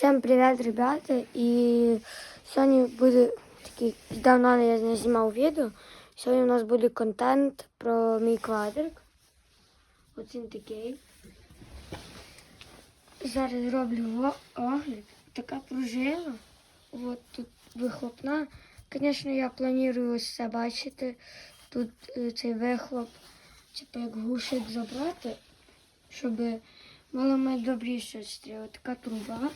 Всім привіт, ребята! І сьогодні буде такий давно я не знімав відео. Сьогодні у нас буде контент про мій квадрик. Ось він такий. Зараз роблю огляд. Така пружина. От тут вихлопна. Звісно, я планую ось це бачити. Тут е, цей вихлоп, типу як гушик забрати, щоб мало ми добріше стріли. Така труба.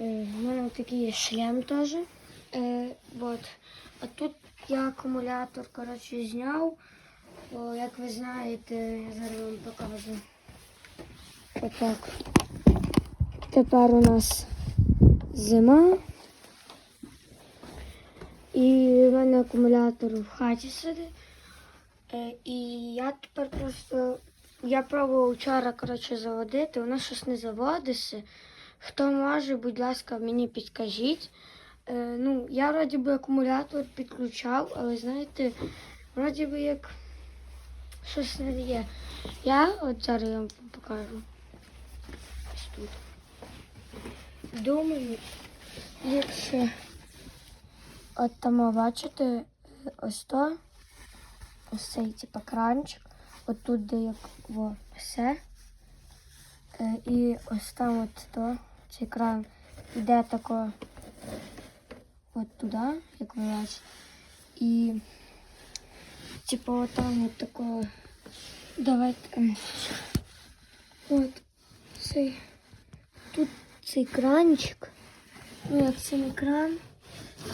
Е, У мене такий є шлем теж. Е, вот. А тут я акумулятор коротше, зняв. Бо, як ви знаєте, я зараз вам покажу. Отак. Тепер у нас зима. І в мене акумулятор в хаті сидить. Е, і я тепер просто. Я пробував вчора коротше, заводити, воно щось не заводиться. Хто може, будь ласка, мені підкажіть. Е, ну, я вроді би акумулятор підключав, але знаєте, вроді би як щось не є. Я от зараз я вам покажу. Ось тут. Думаю, якщо от там бачите, е, ось то, ось цей типу кранчик, от тут де як во, все. Е, І ось там от то, цей кран йде тако от туди, як ви бачите. І типу там от тако. Давайте. ем, От цей. Тут цей кранчик. Ну, як це не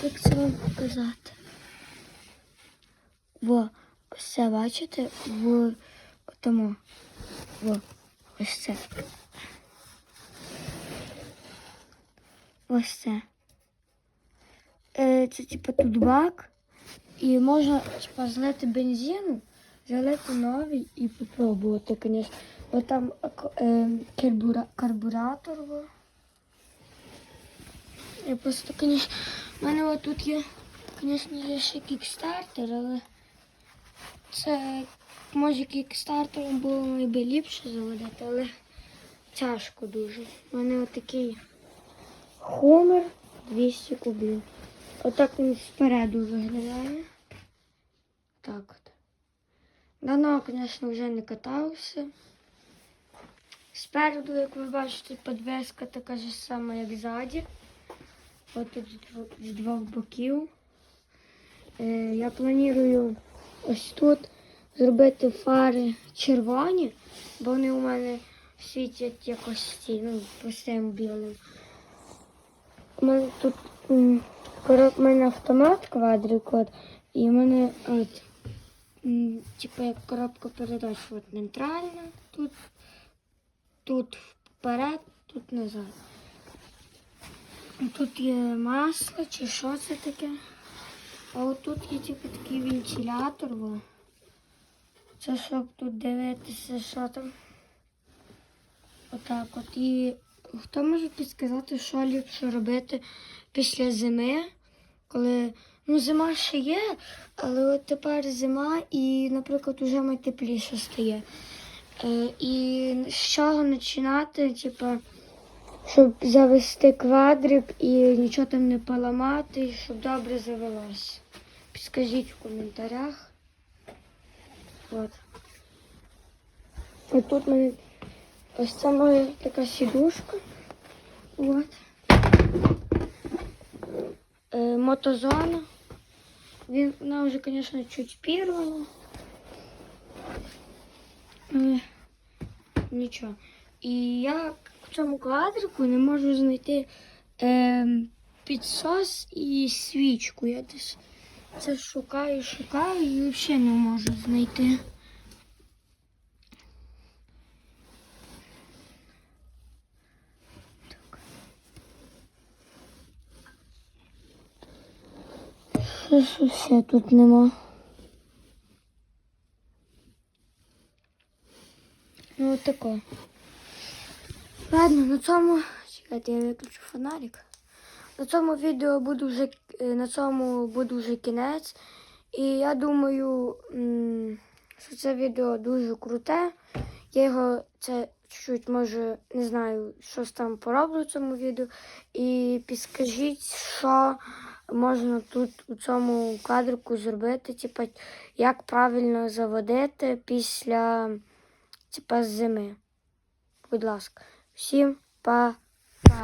як це вам показати. Во, це бачите? В тому. Во, ось це. Ось це. Е, це типу тут бак. І можна типу, злити бензину, залити новий і попробувати, звісно. Ось там е, карбура, карбуратор. Я просто, звісно, в мене тут є, звісно, є ще кікстартер, але це може кікстартером було ліпше заводити, але тяжко дуже. У мене отакий Хомер 200 кубів. Отак він спереду виглядає. Так от. Давно, звісно, вже не катався. Спереду, як ви бачите, подвеска така ж сама, як ззаді. От тут з двох боків. Е, я планую ось тут зробити фари червоні, бо вони у мене світять якось ці, ну, простим білим. У мене тут корот, у мене автомат квадрик, от, і у мене от, типу як коробка передач, от нейтральна, тут, тут вперед, тут назад. Тут є масло чи що це таке. А от тут є типу такий вентилятор. Це щоб тут дивитися, що там. Отак от. І хто може підказати, що ліпше робити після зими, коли ну зима ще є, але от тепер зима і, наприклад, уже ми тепліше стає. Е, і з чого починати, типу, щоб завести квадрик і нічого там не поламати, щоб добре завелось. Підскажіть в коментарях. От. Ось тут мене ось це моя така сідушка. От. Е, мотозона. Він, вона вже, звісно, чуть пірвана. Але нічого. І я в цьому квадрику не можу знайти е, підсос і свічку. Я десь це шукаю, шукаю і взагалі не можу знайти. Що ж ще тут нема? Ну от тако. Ладно, на цьому. Чекайте, я виключу фонарик. На цьому відео буду вже е, на цьому буде вже кінець. І я думаю, що це відео дуже круте. Я його це чуть-чуть може не знаю, щось там пороблю в цьому відео. І підскажіть, що можна тут у цьому кадрику зробити, типа, як правильно заводити після типа, зими. Будь ласка, всім па-па.